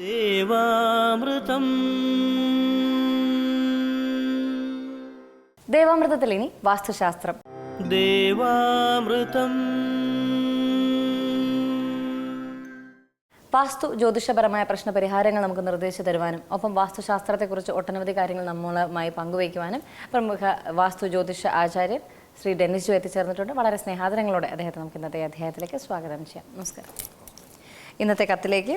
ദേവാമൃതം. ദേവാമൃതത്തിൽ ഇനി വാസ്തുശാസ്ത്രം. ദേവാമൃതം. വാസ്തു ജ്യോതിഷപരമായ പ്രശ്ന പരിഹാരങ്ങൾ നമുക്ക് നിർദ്ദേശിച്ചു തരുവാനും ഒപ്പം വാസ്തുശാസ്ത്രത്തെക്കുറിച്ച് ഒട്ടനവധി കാര്യങ്ങൾ നമ്മളുമായി പങ്കുവയ്ക്കുവാനും പ്രമുഖ വാസ്തു ജ്യോതിഷ ആചാര്യൻ ശ്രീ ഡെന്നിസ് ജു എത്തിച്ചേർന്നിട്ടുണ്ട്. വളരെ സ്നേഹാദരങ്ങളോടെ അദ്ദേഹത്തെ നമുക്ക് ഇന്നത്തെ അധ്യായത്തിലേക്ക് സ്വാഗതം ചെയ്യാം. നമസ്കാരം. ഇന്നത്തെ കത്തിലേക്ക്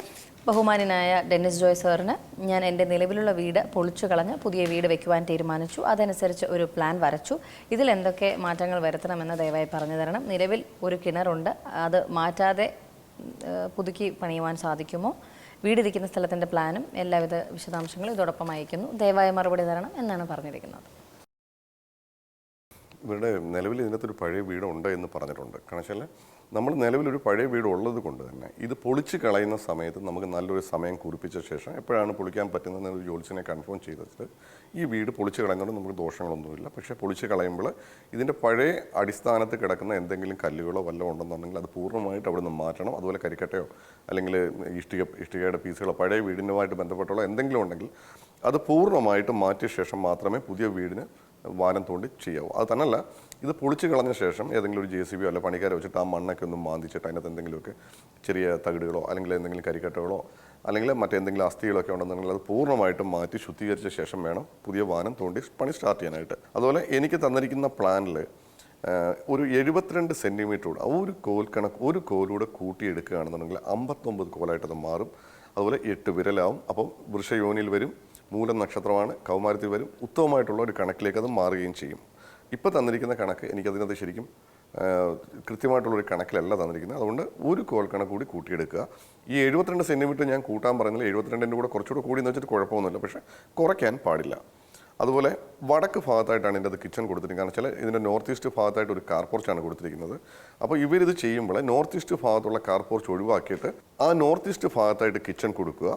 ബഹുമാനായ ഡെന്നിസ് ജോയ് സാറിന് ഞാൻ എന്റെ നിലവിലുള്ള വീട് പൊളിച്ചു കളഞ്ഞ് പുതിയ വീട് വെക്കുവാൻ തീരുമാനിച്ചു. അതനുസരിച്ച് ഒരു പ്ലാൻ വരച്ചു. ഇതിൽ എന്തൊക്കെ മാറ്റങ്ങൾ വരുത്തണമെന്ന് ദയവായി പറഞ്ഞു തരണം. നിലവിൽ ഒരു കിണറുണ്ട്. അത് മാറ്റാതെ പുതുക്കി പണിയുവാൻ സാധിക്കുമോ? വീടിരിക്കുന്ന സ്ഥലത്തിന്റെ പ്ലാനും എല്ലാവിധ വിശദാംശങ്ങളും ഇതോടൊപ്പം അയക്കുന്നു. ദയവായി മറുപടി തരണം എന്നാണ് പറഞ്ഞിരിക്കുന്നത്. ഇവരുടെ നിലവിൽ ഇതിനകത്തൊരു പഴയ വീടുണ്ട് എന്ന് പറഞ്ഞിട്ടുണ്ട്. കാരണം വെച്ചാൽ നമ്മൾ നിലവിലൊരു പഴയ വീട് ഉള്ളത് കൊണ്ട് തന്നെ ഇത് പൊളിച്ച് കളയുന്ന സമയത്ത് നമുക്ക് നല്ലൊരു സമയം കുറിപ്പിച്ച ശേഷം എപ്പോഴാണ് പൊളിക്കാൻ പറ്റുന്നതെന്ന് ഒരു ജോലിസിനെ കൺഫേം ചെയ്തിട്ട് ഈ വീട് പൊളിച്ച് കളയുന്നതുകൊണ്ട് നമുക്ക് ദോഷങ്ങളൊന്നുമില്ല. പക്ഷേ പൊളിച്ച് കളയുമ്പോൾ ഇതിന്റെ പഴയ അടിസ്ഥാനത്ത് കിടക്കുന്ന എന്തെങ്കിലും കല്ലുകളോ വല്ലതും ഉണ്ടെന്നുണ്ടെങ്കിൽ അത് പൂർണമായിട്ട് അവിടെ നിന്ന് മാറ്റണം. അതുപോലെ കരിക്കട്ടയോ അല്ലെങ്കിൽ ഇഷ്ടിക ഇഷ്ടികയുടെ പീസുകളോ പഴയ വീടിനുമായിട്ട് ബന്ധപ്പെട്ടുള്ള എന്തെങ്കിലും ഉണ്ടെങ്കിൽ അത് പൂർണമായിട്ട് മാറ്റിയ ശേഷം മാത്രമേ പുതിയ വീടിന് വാനം തോണ്ടി ചെയ്യാവും. അത് തന്നെയല്ല ഇത് പൊളിച്ച് കളഞ്ഞ ശേഷം ഏതെങ്കിലും ഒരു ജെ സി ബിയോ അല്ല പണിക്കാരെ വെച്ചിട്ട് ആ മണ്ണൊക്കെ ഒന്ന് മാന്തിച്ചിട്ട് അതിനകത്ത് എന്തെങ്കിലുമൊക്കെ ചെറിയ തകിടുകളോ അല്ലെങ്കിൽ എന്തെങ്കിലും കരിക്കട്ടകളോ അല്ലെങ്കിൽ മറ്റെന്തെങ്കിലും അസ്ഥികളൊക്കെ ഉണ്ടെന്നുണ്ടെങ്കിൽ അത് പൂർണമായിട്ടും മാറ്റി ശുദ്ധീകരിച്ച ശേഷം വേണം പുതിയ വാനം തോണ്ടി പണി സ്റ്റാർട്ട് ചെയ്യാനായിട്ട്. അതുപോലെ എനിക്ക് തന്നിരിക്കുന്ന പ്ലാനിൽ ഒരു എഴുപത്തിരണ്ട് സെന്റിമീറ്റർ ആ ഒരു കോൽ കണക്ക് ഒരു കോലൂടെ കൂട്ടിയെടുക്കുകയാണെന്നുണ്ടെങ്കിൽ അമ്പത്തൊമ്പത് കോലായിട്ട് അത് മാറും. അതുപോലെ എട്ട് വിരലാവും. അപ്പം വൃഷയോനിയിൽ വരും മൂലം നക്ഷത്രമാണ്. കൗമാരത്തിൽ വരും. ഉത്തമമായിട്ടുള്ള ഒരു കണക്കിലേക്ക് അത് മാറുകയും ചെയ്യും. ഇപ്പോൾ തന്നിരിക്കുന്ന കണക്ക് എനിക്കതിനകത്ത് ശരിക്കും കൃത്യമായിട്ടുള്ള കൃത്യമായിട്ടുള്ളൊരു കണക്കിലല്ല തന്നിരിക്കുന്നത്. അതുകൊണ്ട് ഒരു കോൽ കണക്ക് കൂടി കൂട്ടിയെടുക്കുക. ഈ എഴുപത്തിരണ്ട് സെന്റിമീറ്റർ ഞാൻ കൂട്ടാൻ പറഞ്ഞാൽ എഴുപത്തിരണ്ടിന്റെ കൂടെ കുറച്ചുകൂടെ കൂടി എന്ന് വെച്ചിട്ട് കുഴപ്പമൊന്നുമില്ല. പക്ഷേ കുറയ്ക്കാൻ പാടില്ല. അതുപോലെ വടക്ക് ഭാഗത്തായിട്ടാണ് ഇതിന്റെ അത് കിച്ചൺ കൊടുത്തിരിക്കുന്നത്. കാരണം വെച്ചാൽ ഇതിന്റെ നോർത്ത് ഈസ്റ്റ് ഭാഗത്തായിട്ട് ഒരു കാർ പോർച്ചാണ് കൊടുത്തിരിക്കുന്നത്. അപ്പോൾ ഇവരിത് ചെയ്യുമ്പോൾ നോർത്ത് ഈസ്റ്റ് ഭാഗത്തുള്ള കാർ പോർച്ച് ഒഴിവാക്കിയിട്ട് ആ നോർത്ത് ഈസ്റ്റ് ഭാഗത്തായിട്ട് കിച്ചൺ കൊടുക്കുക.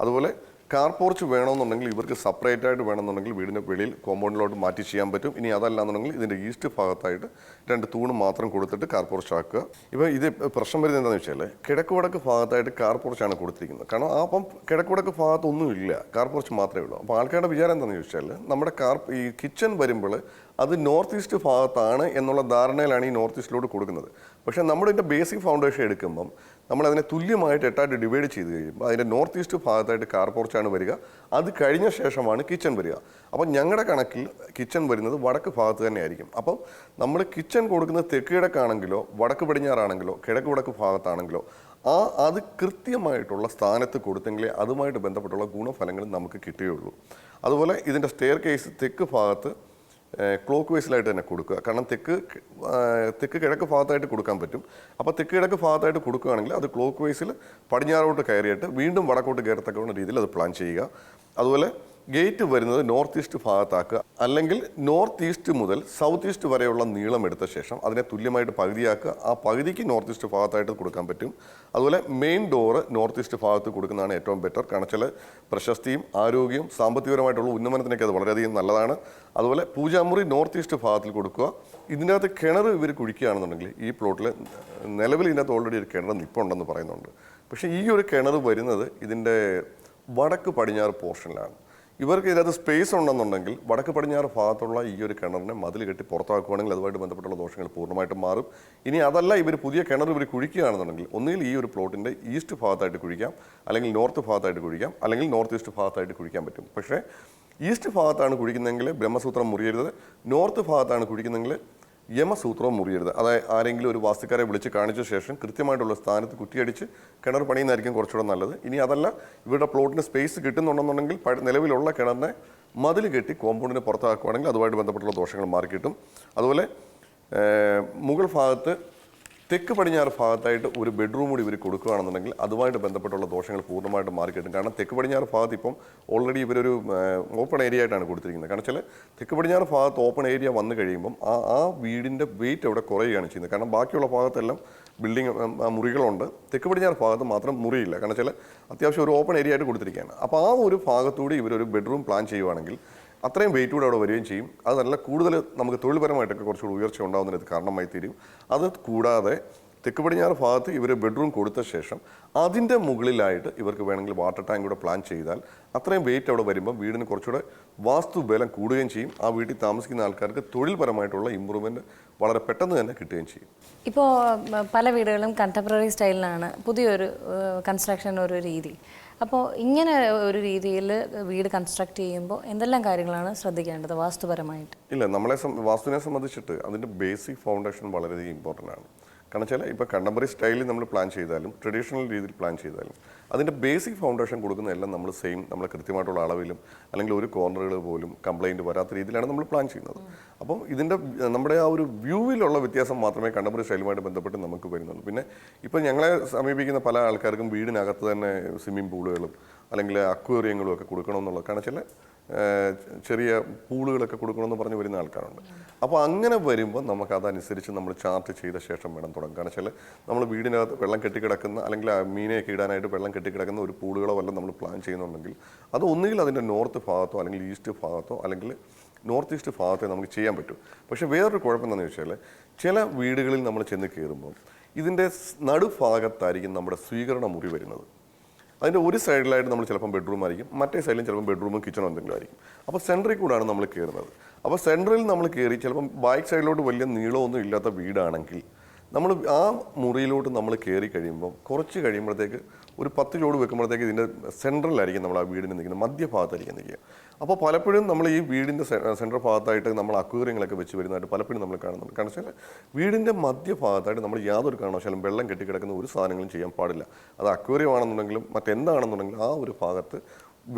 അതുപോലെ കാർ പോർച്ച് വേണമെന്നുണ്ടെങ്കിൽ ഇവർക്ക് സെപ്പറേറ്റ് ആയിട്ട് വേണമെന്നുണ്ടെങ്കിൽ വീടിന്റെ വെളിയിൽ കോമ്പൗണ്ടിലോട്ട് മാറ്റി ചെയ്യാൻ പറ്റും. ഇനി അതല്ല എന്നുണ്ടെങ്കിൽ ഇതിന്റെ ഈസ്റ്റ് ഭാഗത്തായിട്ട് രണ്ട് തൂണ് മാത്രം കൊടുത്തിട്ട് കാർ പോർച്ച് ആക്കുക. ഇപ്പോൾ ഇത് പ്രശ്നം വരുന്നത് എന്താണെന്ന് വെച്ചാൽ കിഴക്ക് വടക്ക് ഭാഗത്തായിട്ട് കാർ പോർച്ചാണ് കൊടുത്തിരിക്കുന്നത്. കാരണം ആ അപ്പം കിഴക്ക് വടക്ക് ഭാഗത്തൊന്നും ഇല്ല. കാർ പോർച്ച് മാത്രമേ ഉള്ളൂ. അപ്പോൾ ആൾക്കാരുടെ വിചാരം എന്താണെന്ന് ചോദിച്ചാൽ നമ്മുടെ കാർ ഈ കിച്ചൺ വരുമ്പോൾ അത് നോർത്ത് ഈസ്റ്റ് ഭാഗത്താണ് എന്നുള്ള ധാരണയിലാണ് ഈ നോർത്ത് ഈസ്റ്റിലോട്ട് കൊടുക്കുന്നത്. പക്ഷേ നമ്മുടെ ബേസിക് ഫൗണ്ടേഷൻ എടുക്കുമ്പം നമ്മളതിനെ തുല്യമായിട്ട് എട്ടായിട്ട് ഡിവൈഡ് ചെയ്ത് കഴിയുമ്പോൾ അതിന്റെ നോർത്ത് ഈസ്റ്റ് ഭാഗത്തായിട്ട് കാർ പോർച്ചാണ് വരിക അത് കഴിഞ്ഞ ശേഷമാണ് കിച്ചൺ വരിക. അപ്പം ഞങ്ങളുടെ കണക്കിൽ കിച്ചൺ വരുന്നത് വടക്ക് ഭാഗത്ത് തന്നെ ആയിരിക്കും അപ്പം നമ്മൾ കിച്ചൺ കൊടുക്കുന്നത് തെക്ക് കിഴക്കാണെങ്കിലോ വടക്ക് പടിഞ്ഞാറാണെങ്കിലോ കിഴക്ക് വടക്ക് ഭാഗത്താണെങ്കിലോ ആ അത് കൃത്യമായിട്ടുള്ള സ്ഥാനത്ത് കൊടുത്തെങ്കിലേ അതുമായിട്ട് ബന്ധപ്പെട്ടുള്ള ഗുണഫലങ്ങൾ നമുക്ക് കിട്ടുകയുള്ളൂ. അതുപോലെ ഇതിന്റെ സ്റ്റെയർ കേസ് തെക്ക് ഭാഗത്ത് ക്ലോക്ക് വൈസിലായിട്ട് തന്നെ കൊടുക്കുക. കാരണം തെക്ക് തെക്ക് കിഴക്ക് ഭാഗത്തായിട്ട് കൊടുക്കാൻ പറ്റും. അപ്പോൾ തെക്ക് കിഴക്ക് ഭാഗത്തായിട്ട് കൊടുക്കുകയാണെങ്കിൽ അത് ക്ലോക്ക് വൈസിൽ പടിഞ്ഞാറോട്ട് കയറിയിട്ട് വീണ്ടും വടക്കോട്ട് കയറത്തക്കുന്ന രീതിയിൽ അത് പ്ലാൻ ചെയ്യുക. അതുപോലെ ഗേറ്റ് വരുന്നത് നോർത്ത് ഈസ്റ്റ് ഭാഗത്താക്കുക. അല്ലെങ്കിൽ നോർത്ത് ഈസ്റ്റ് മുതൽ സൗത്ത് ഈസ്റ്റ് വരെയുള്ള നീളം എടുത്ത ശേഷം അതിനെ തുല്യമായിട്ട് പകുതിയാക്കുക. ആ പകുതിക്ക് നോർത്ത് ഈസ്റ്റ് ഭാഗത്തായിട്ട് കൊടുക്കാൻ പറ്റും. അതുപോലെ മെയിൻ ഡോറ് നോർത്ത് ഈസ്റ്റ് ഭാഗത്ത് കൊടുക്കുന്നതാണ് ഏറ്റവും ബെറ്റർ. കാരണം വെച്ചാൽ പ്രശസ്തിയും ആരോഗ്യവും സാമ്പത്തികപരമായിട്ടുള്ള ഉന്നമനത്തിനൊക്കെ അത് വളരെയധികം നല്ലതാണ്. അതുപോലെ പൂജാമുറി നോർത്ത് ഈസ്റ്റ് ഭാഗത്തിൽ കൊടുക്കുക. ഇതിനകത്ത് കിണർ ഇവർ കുഴിക്കുകയാണെന്നുണ്ടെങ്കിൽ ഈ പ്ലോട്ടിൽ നിലവിൽ ഇതിനകത്ത് ഓൾറെഡി ഒരു കിണർ നിപ്പുണ്ടെന്ന് പറയുന്നുണ്ട്. പക്ഷേ ഈ ഒരു കിണർ വരുന്നത് ഇതിന്റെ വടക്ക് പടിഞ്ഞാറ് പോർഷനിലാണ്. ഇവർക്ക് ഇതിനകത്ത് സ്പേസ് ഉണ്ടെന്നുണ്ടെങ്കിൽ വടക്ക് പടിഞ്ഞാറ് ഭാഗത്തുള്ള ഈ ഒരു കിണറിനെ മതിൽ കെട്ടി പുറത്താക്കുകയാണെങ്കിൽ അതുമായിട്ട് ബന്ധപ്പെട്ടുള്ള ദോഷങ്ങൾ പൂർണമായിട്ടും മാറും. ഇനി അതല്ല ഇവർ പുതിയ കിണർ ഇവർ കുഴിക്കുകയാണെന്നുണ്ടെങ്കിൽ ഒന്നുകിൽ ഈ ഒരു പ്ലോട്ടിന്റെ ഈസ്റ്റ് ഭാഗത്തായിട്ട് കുഴിക്കാം അല്ലെങ്കിൽ നോർത്ത് ഭാഗത്തായിട്ട് കുഴിക്കാം അല്ലെങ്കിൽ നോർത്ത് ഈസ്റ്റ് ഭാഗത്തായിട്ട് കുഴിക്കാൻ പറ്റും. പക്ഷേ ഈസ്റ്റ് ഭാഗത്താണ് കുഴിക്കുന്നതെങ്കിൽ ബ്രഹ്മസൂത്രം മുറിയരുത്. നോർത്ത് ഭാഗത്താണ് കുഴിക്കുന്നതെങ്കിൽ യമസൂത്രവും മുറിയരുത്. അതായത് ആരെങ്കിലും ഒരു വാസ്തുക്കാരെ വിളിച്ച് കാണിച്ച ശേഷം കൃത്യമായിട്ടുള്ള സ്ഥാനത്ത് കുറ്റിയടിച്ച് കിണർ പണിയുന്നതായിരിക്കും കുറച്ചുകൂടെ നല്ലത്. ഇനി അതല്ല ഇവരുടെ പ്ലോട്ടിന് സ്പേസ് കിട്ടുന്നുണ്ടെന്നുണ്ടെങ്കിൽ നിലവിലുള്ള കിണറിനെ മതിൽ കെട്ടി കോമ്പൗണ്ടിന് പുറത്താക്കുകയാണെങ്കിൽ അതുമായിട്ട് ബന്ധപ്പെട്ടുള്ള ദോഷങ്ങൾ മാറിക്കിട്ടും. അതുപോലെ മുകൾ ഭാഗത്ത് തെക്ക് പടിഞ്ഞാറ് ഭാഗത്തായിട്ട് ഒരു ബെഡ്റൂം കൂടി ഇവർ കൊടുക്കുകയാണെന്നുണ്ടെങ്കിൽ അതുമായിട്ട് ബന്ധപ്പെട്ടുള്ള ദോഷങ്ങൾ പൂർണമായിട്ട് മാറിക്കിട്ടും. കാരണം തെക്ക് പടിഞ്ഞാറ് ഭാഗത്ത് ഇപ്പം ഓൾറെഡി ഇവരൊരു ഓപ്പൺ ഏരിയ ആയിട്ടാണ് കൊടുത്തിരിക്കുന്നത്. കാരണം വെച്ചാൽ തെക്ക് പടിഞ്ഞാറ് ഭാഗത്ത് ഓപ്പൺ ഏരിയ വന്നു കഴിയുമ്പം ആ ആ വീടിന്റെ വെയിറ്റ് അവിടെ കുറയുകയാണ് ചെയ്യുന്നത്. കാരണം ബാക്കിയുള്ള ഭാഗത്തെല്ലാം ബിൽഡിംഗ് മുറികളുണ്ട്. തെക്ക് പടിഞ്ഞാറ് ഭാഗത്ത് മാത്രം മുറിയില്ല. കാരണം വെച്ചാൽ അത്യാവശ്യം ഒരു ഓപ്പൺ ഏരിയ ആയിട്ട് കൊടുത്തിരിക്കുകയാണ്. അപ്പോൾ ആ ഒരു ഭാഗത്തൂടി ഇവരൊരു ബെഡ്റൂം പ്ലാൻ ചെയ്യുവാണെങ്കിൽ അത്രയും വെയിറ്റ് കൂടെ അവിടെ വരികയും ചെയ്യും. അത് നല്ല കൂടുതൽ നമുക്ക് തൊഴിൽപരമായിട്ടൊക്കെ കുറച്ചുകൂടി ഉയർച്ച ഉണ്ടാകുന്നതിന് കാരണമായി തീരും. അത് കൂടാതെ തെക്ക് പടിഞ്ഞാറ് ഭാഗത്ത് ഇവർ ബെഡ്റൂം കൊടുത്ത ശേഷം അതിന്റെ മുകളിലായിട്ട് ഇവർക്ക് വേണമെങ്കിൽ വാട്ടർ ടാങ്ക് കൂടെ പ്ലാൻ ചെയ്താൽ അത്രയും വെയിറ്റ് അവിടെ വരുമ്പോൾ വീടിന് കുറച്ചുകൂടെ വാസ്തു ബലം കൂടുകയും ചെയ്യും. ആ വീട്ടിൽ താമസിക്കുന്ന ആൾക്കാർക്ക് തൊഴിൽപരമായിട്ടുള്ള ഇമ്പ്രൂവ്മെന്റ് വളരെ പെട്ടെന്ന് തന്നെ കിട്ടുകയും ചെയ്യും. ഇപ്പോൾ പല വീടുകളും കണ്ടംപററി സ്റ്റൈലിലാണ് പുതിയൊരു കൺസ്ട്രക്ഷൻ ഒരു രീതി. അപ്പോൾ ഇങ്ങനെ ഒരു രീതിയിൽ വീട് കൺസ്ട്രക്ട് ചെയ്യുമ്പോൾ എന്തെല്ലാം കാര്യങ്ങളാണ് ശ്രദ്ധിക്കേണ്ടത് വാസ്തുപരമായിട്ട്? ഇല്ല നമ്മളെ വാസ്തുവിനെ സംബന്ധിച്ചിട്ട് അതിന്റെ ബേസിക് ഫൗണ്ടേഷൻ വളരെയധികം ഇമ്പോർട്ടന്റ് ആണ്. കാരണം വെച്ചാൽ ഇപ്പോൾ കണ്ടംപററി സ്റ്റൈലിൽ നമ്മൾ പ്ലാൻ ചെയ്താലും ട്രഡീഷണൽ രീതിയിൽ പ്ലാൻ ചെയ്താലും അതിന്റെ ബേസിക് ഫൗണ്ടേഷൻ കൊടുക്കുന്ന എല്ലാം നമ്മൾ സെയിം നമ്മൾ കൃത്യമായിട്ടുള്ള അളവിലും അല്ലെങ്കിൽ ഒരു കോർണറുകൾ പോലും കംപ്ലൈന്റ് വരാത്ത രീതിയിലാണ് നമ്മൾ പ്ലാൻ ചെയ്യുന്നത്. അപ്പം ഇതിന്റെ നമ്മുടെ ആ ഒരു വ്യൂവിലുള്ള വ്യത്യാസം മാത്രമേ കണ്ടംപററി സ്റ്റൈലുമായിട്ട് ബന്ധപ്പെട്ട് നമുക്ക് വരുന്നുള്ളൂ. പിന്നെ ഇപ്പോൾ ഞങ്ങളെ സമീപിക്കുന്ന പല ആൾക്കാർക്കും വീടിനകത്ത് തന്നെ സ്വിമ്മിംഗ് പൂളുകളും അല്ലെങ്കിൽ അക്വേറിയങ്ങളും ഒക്കെ കൊടുക്കണമെന്നുള്ളത്. കാരണം വെച്ചാൽ ചെറിയ പൂളുകളൊക്കെ കൊടുക്കണമെന്ന് പറഞ്ഞ് വരുന്ന ആൾക്കാരുണ്ട്. അപ്പോൾ അങ്ങനെ വരുമ്പോൾ നമുക്ക് അതനുസരിച്ച് നമ്മൾ ചാർട്ട് ചെയ്ത ശേഷം വേണം തുടങ്ങാൻ. കാരണം വെച്ചാൽ നമ്മൾ വീടിനകത്ത് വെള്ളം കെട്ടിക്കിടക്കുന്ന അല്ലെങ്കിൽ മീനെയൊക്കെ ഇടാനായിട്ട് വെള്ളം കെട്ടിക്കിടക്കുന്ന ഒരു പൂളുകളോ വല്ല നമ്മൾ പ്ലാൻ ചെയ്യുന്നുണ്ടെങ്കിൽ അത് ഒന്നുകിൽ അതിന്റെ നോർത്ത് ഭാഗത്തോ അല്ലെങ്കിൽ ഈസ്റ്റ് ഭാഗത്തോ അല്ലെങ്കിൽ നോർത്ത് ഈസ്റ്റ് ഭാഗത്തെ നമുക്ക് ചെയ്യാൻ പറ്റും. പക്ഷേ വേറൊരു കുഴപ്പം വെച്ചാൽ ചില വീടുകളിൽ നമ്മൾ ചെന്ന് കയറുമ്പോൾ ഇതിന്റെ നടുഭാഗത്തായിരിക്കും നമ്മുടെ സ്വീകരണ മുറി വരുന്നത്. അതിന്റെ ഒരു സൈഡിലായിട്ട് നമ്മൾ ചിലപ്പം ബെഡ്റൂം ആയിരിക്കും. മറ്റേ സൈഡിലും ചിലപ്പം ബെഡ്റൂമും കിച്ചണോ എന്തെങ്കിലും ആയിരിക്കും. അപ്പോൾ സെന്ററിൽ കൂടാണ് നമ്മൾ കയറുന്നത്. അപ്പോൾ സെന്ററിൽ നമ്മൾ കയറി ചിലപ്പം ബാക്ക് സൈഡിലോട്ട് വലിയ നീളമൊന്നും ഇല്ലാത്ത വീടാണെങ്കിൽ നമ്മൾ ആ മുറിയിലോട്ട് നമ്മൾ കയറി കഴിയുമ്പോൾ കുറച്ച് കഴിയുമ്പോഴത്തേക്ക് ഒരു പത്ത് ചോട് വെക്കുമ്പോഴത്തേക്ക് ഇതിന്റെ സെൻട്രലായിരിക്കും നമ്മൾ ആ വീടിന് നിൽക്കുന്നത് മധ്യഭാഗത്തായിരിക്കും നിൽക്കുക. അപ്പോൾ പലപ്പോഴും നമ്മൾ ഈ വീടിന്റെ സെൻട്രൽ ഭാഗത്തായിട്ട് നമ്മൾ അക്വേറിയങ്ങളൊക്കെ വെച്ച് വരുന്നതായിട്ട് പലപ്പോഴും നമ്മൾ കാണുന്നുണ്ട്. കാരണം വെച്ചാൽ വീടിന്റെ മധ്യഭാഗത്തായിട്ട് നമ്മൾ യാതൊരു കാരണവശാലും വെള്ളം കെട്ടിക്കിടക്കുന്ന ഒരു സാധനങ്ങളും ചെയ്യാൻ പാടില്ല. അത് അക്വേറിയം ആണെന്നുണ്ടെങ്കിലും മറ്റെന്താണെന്നുണ്ടെങ്കിലും ആ ഒരു ഭാഗത്ത്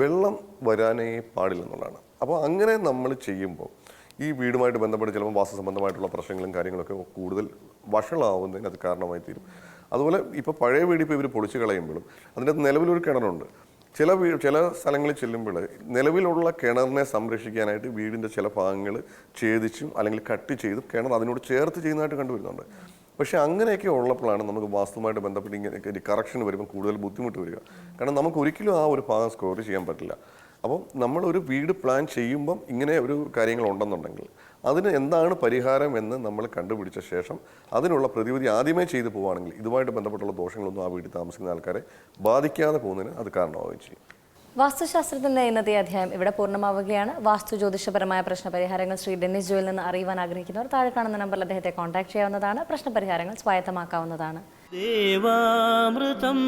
വെള്ളം വരാനേ പാടില്ല എന്നുള്ളതാണ്. അപ്പോൾ അങ്ങനെ നമ്മൾ ചെയ്യുമ്പോൾ ഈ വീടുമായിട്ട് ബന്ധപ്പെട്ട് ചിലപ്പോൾ വാസ സംബന്ധമായിട്ടുള്ള പ്രശ്നങ്ങളും കാര്യങ്ങളൊക്കെ കൂടുതൽ വഷളാവുന്നതിന് അത് കാരണമായി തീരും അതുപോലെ ഇപ്പോൾ പഴയ വീട് ഇപ്പോൾ ഇവർ പൊളിച്ച് കളയുമ്പോഴും അതിന്റെ നിലവിലൊരു കിണറുണ്ട്. ചില വീ ചില സ്ഥലങ്ങളിൽ ചെല്ലുമ്പോൾ നിലവിലുള്ള കിണറിനെ സംരക്ഷിക്കാനായിട്ട് വീടിന്റെ ചില ഭാഗങ്ങൾ ഛേദിച്ചും അല്ലെങ്കിൽ കട്ട് ചെയ്തും കിണർ അതിനോട് ചേർത്ത് ചെയ്യുന്നതായിട്ട് കണ്ടുവരുന്നുണ്ട്. പക്ഷേ അങ്ങനെയൊക്കെ ഉള്ളപ്പോഴാണ് നമുക്ക് വാസ്തുവുമായിട്ട് ബന്ധപ്പെട്ട് ഇങ്ങനെ കറക്ഷൻ വരുമ്പോൾ കൂടുതൽ ബുദ്ധിമുട്ട് വരിക. കാരണം നമുക്ക് ഒരിക്കലും ആ ഒരു ഭാഗം സ്കോർ ചെയ്യാൻ പറ്റില്ല. അപ്പം നമ്മളൊരു വീട് പ്ലാൻ ചെയ്യുമ്പം ഇങ്ങനെ ഒരു കാര്യങ്ങൾ ഉണ്ടെന്നുണ്ടെങ്കിൽ അതിന് എന്താണ് പരിഹാരം എന്ന് നമ്മൾ കണ്ടുപിടിച്ച ശേഷം അതിനുള്ള പ്രതിവിധി ആദ്യമേ ചെയ്തു പോവുകയാണെങ്കിൽ ഇതുമായിട്ട് ബന്ധപ്പെട്ടുള്ള ദോഷങ്ങളൊന്നും ആ വീട്ടിൽ താമസിക്കുന്ന ആൾക്കാരെ ബാധിക്കാതെ പോകുന്നതിന് അത് കാരണമാവുകയും ചെയ്യും. വാസ്തുശാസ്ത്രത്തിന്റെ ഇന്നത്തെ അധ്യായം ഇവിടെ പൂർണമാവുകയാണ്. വാസ്തു ജ്യോതിഷപരമായ പ്രശ്ന പരിഹാരങ്ങൾ ശ്രീ ഡെന്നിസ് ജോയിൽ നിന്ന് അറിയുവാൻ ആഗ്രഹിക്കുന്നവർ താഴെ കാണുന്ന നമ്പറിൽ അദ്ദേഹത്തെ കോൺടാക്ട് ചെയ്യാവുന്നതാണ്. പ്രശ്നപരിഹാരങ്ങൾ സ്വായത്തമാക്കാവുന്നതാണ്. ദേവാമൃതം.